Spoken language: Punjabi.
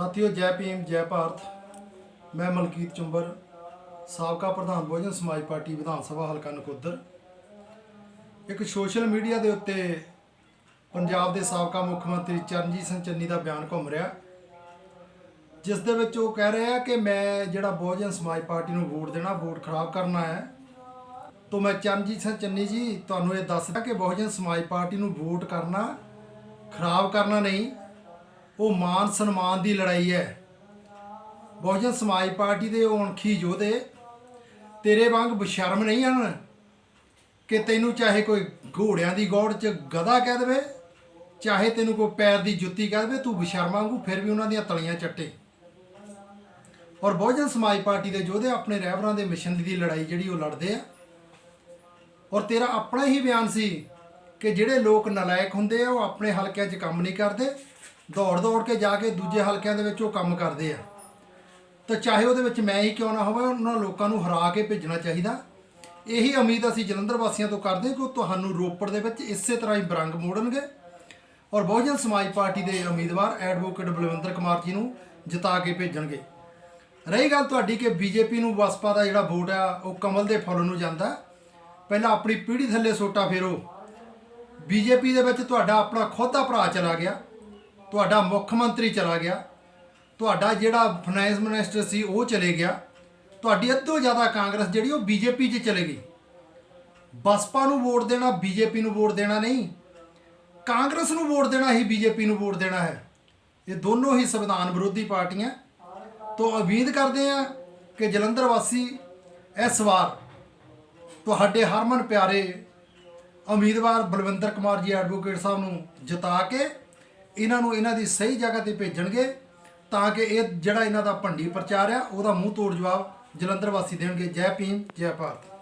ਸਾਥੀਓ, ਜੈ ਭੀਮ, ਜੈ ਭਾਰਤ। ਮੈਂ ਮਲਕੀਤ ਚੁੰਬਰ, ਸਾਬਕਾ ਪ੍ਰਧਾਨ ਬਹੁਜਨ ਸਮਾਜ ਪਾਰਟੀ ਵਿਧਾਨ ਸਭਾ, ਹਲਕਾ ਨਕੋਦਰ। ਇੱਕ ਸੋਸ਼ਲ ਮੀਡੀਆ ਦੇ ਉੱਤੇ ਪੰਜਾਬ ਦੇ ਸਾਬਕਾ ਮੁੱਖ ਮੰਤਰੀ ਚਰਨਜੀਤ ਸਿੰਘ ਚੰਨੀ ਦਾ ਬਿਆਨ ਘੁੰਮ ਰਿਹਾ। ਜਿਸ ਦੇ ਵਿੱਚ ਉਹ ਕਹਿ ਰਿਹਾ ਕਿ ਮੈਂ ਜਿਹੜਾ ਬਹੁਜਨ ਸਮਾਜ ਪਾਰਟੀ ਨੂੰ ਵੋਟ ਦੇਣਾ, ਵੋਟ ਖਰਾਬ ਕਰਨਾ ਹੈ, ਤੋਂ ਮੈਂ ਚਰਨਜੀਤ ਸਿੰਘ ਚੰਨੀ ਜੀ, ਤੁਹਾਨੂੰ ਇਹ ਦੱਸਦਾ ਕਿ ਬਹੁਜਨ ਸਮਾਜ ਪਾਰਟੀ ਨੂੰ ਵੋਟ ਕਰਨਾ, ਖਰਾਬ ਕਰਨਾ ਨਹੀਂ। ਉਹ ਮਾਨ ਸਨਮਾਨ ਦੀ ਲੜਾਈ ਹੈ। ਬਹੁਜਨ ਸਮਾਜ ਪਾਰਟੀ ਦੇ ਉਹ ਅਣਖੀ ਯੋਧੇ, ਤੇਰੇ ਵਾਂਗ ਬਸ਼ਰਮ ਨਹੀਂ ਹਨ ਕਿ ਤੈਨੂੰ ਚਾਹੇ ਕੋਈ ਘੋੜਿਆਂ ਦੀ ਗੌੜ 'ਚ ਗਧਾ ਕਹਿ ਦੇਵੇ, ਚਾਹੇ ਤੈਨੂੰ ਕੋਈ ਪੈਰ ਦੀ ਜੁੱਤੀ ਕਹਿ ਦੇਵੇ, ਤੂੰ ਬਸ਼ਰਮ ਵਾਂਗੂ ਫਿਰ ਵੀ ਉਹਨਾਂ ਦੀਆਂ ਤਲੀਆਂ ਚੱਟੇ। ਔਰ ਬਹੁਜਨ ਸਮਾਜ ਪਾਰਟੀ ਦੇ ਯੋਧੇ ਆਪਣੇ ਰਹਿਬਰਾਂ ਦੇ ਮਿਸ਼ਨ ਦੀ ਲੜਾਈ ਜਿਹੜੀ ਉਹ ਲੜਦੇ ਆ। ਔਰ ਤੇਰਾ ਆਪਣਾ ਹੀ ਬਿਆਨ ਸੀ ਕਿ ਜਿਹੜੇ ਲੋਕ ਨਲਾਇਕ ਹੁੰਦੇ ਆ, ਉਹ ਆਪਣੇ ਹਲਕਿਆਂ 'ਚ ਕੰਮ ਨਹੀਂ ਕਰਦੇ ਦੌੜ ਦੌੜ ਕੇ ਜਾ ਕੇ ਦੂਜੇ ਹਲਕਿਆਂ ਦੇ ਵਿੱਚ ਉਹ ਕੰਮ ਕਰਦੇ ਆ। ਤਾਂ ਚਾਹੇ ਉਹਦੇ ਵਿੱਚ ਮੈਂ ਹੀ ਕਿਉਂ ਨਾ ਹੋਵਾਂ, ਉਹਨਾਂ ਲੋਕਾਂ ਨੂੰ ਹਰਾ ਕੇ ਭੇਜਣਾ ਚਾਹੀਦਾ। ਇਹੀ ਉਮੀਦ ਅਸੀਂ ਜਲੰਧਰ ਵਾਸੀਆਂ ਤੋਂ ਕਰਦੇ ਹਾਂ ਕਿ ਉਹ ਤੁਹਾਨੂੰ ਰੋਪੜ ਦੇ ਵਿੱਚ ਇਸੇ ਤਰ੍ਹਾਂ ਹੀ ਬਰੰਗ ਮੋੜਨਗੇ। ਔਰ ਬਹੁਜਨ ਸਮਾਜ ਪਾਰਟੀ ਦੇ ਉਮੀਦਵਾਰ ਐਡਵੋਕੇਟ ਬਲਵਿੰਦਰ ਕੁਮਾਰ ਜੀ ਨੂੰ ਜਿਤਾ ਕੇ ਭੇਜਣਗੇ। ਰਹੀ ਗੱਲ ਤੁਹਾਡੀ ਕਿ ਬੀਜੇਪੀ ਨੂੰ ਬਸਪਾ ਦਾ ਜਿਹੜਾ ਵੋਟ ਆ, ਉਹ ਕਮਲ ਦੇ ਫੁੱਲ ਨੂੰ ਜਾਂਦਾ। ਪਹਿਲਾਂ ਆਪਣੀ ਪੀੜ੍ਹੀ ਥੱਲੇ ਸੋਟਾ ਫੇਰੋ। ਬੀਜੇਪੀ ਦੇ ਵਿੱਚ ਤੁਹਾਡਾ ਆਪਣਾ ਖੁਦ ਦਾ ਭਰਾ ਚਲਾ ਗਿਆ। ਤੁਹਾਡਾ ਮੁੱਖ ਮੰਤਰੀ ਚਲਾ ਗਿਆ। ਤੁਹਾਡਾ ਜਿਹੜਾ ਫਾਈਨੈਂਸ ਮਿਨਿਸਟਰ ਸੀ, ਉਹ ਚਲੇ ਗਿਆ। ਤੁਹਾਡੀ ਅੱਧੋ ਜ਼ਿਆਦਾ ਕਾਂਗਰਸ ਜਿਹੜੀ, ਉਹ ਬੀਜੇਪੀ 'ਚ ਚਲੇ ਗਈ। ਬਸਪਾ ਨੂੰ ਵੋਟ ਦੇਣਾ, ਬੀਜੇਪੀ ਨੂੰ ਵੋਟ ਦੇਣਾ ਨਹੀਂ। ਕਾਂਗਰਸ ਨੂੰ ਵੋਟ ਦੇਣਾ ਹੀ ਬੀਜੇਪੀ ਨੂੰ ਵੋਟ ਦੇਣਾ ਹੈ। ਇਹ ਦੋਨੋਂ ਹੀ ਸੰਵਿਧਾਨ ਵਿਰੋਧੀ ਪਾਰਟੀਆਂ। ਤੋਂ ਉਮੀਦ ਕਰਦੇ ਆ ਕਿ ਜਲੰਧਰ ਵਾਸੀ ਇਸ ਵਾਰ ਤੁਹਾਡੇ ਹਰਮਨ ਪਿਆਰੇ ਉਮੀਦਵਾਰ ਬਲਵਿੰਦਰ ਕੁਮਾਰ ਜੀ ਐਡਵੋਕੇਟ ਸਾਹਿਬ ਨੂੰ ਜਿਤਾ ਕੇ ਇਹਨਾਂ ਨੂੰ ਇਹਨਾਂ ਦੀ ਸਹੀ ਜਗ੍ਹਾ ਤੇ ਭੇਜਣਗੇ ਤਾਂ ਕਿ ਇਹ ਜਿਹੜਾ ਇਹਨਾਂ ਦਾ ਭੰਡੀ ਪ੍ਰਚਾਰ ਆ, ਉਹਦਾ ਮੂੰਹ ਤੋੜ ਜਵਾਬ ਜਲੰਧਰ ਵਾਸੀ ਦੇਣਗੇ। ਜੈ ਭੀਮ, ਜੈ ਭਾਰਤ।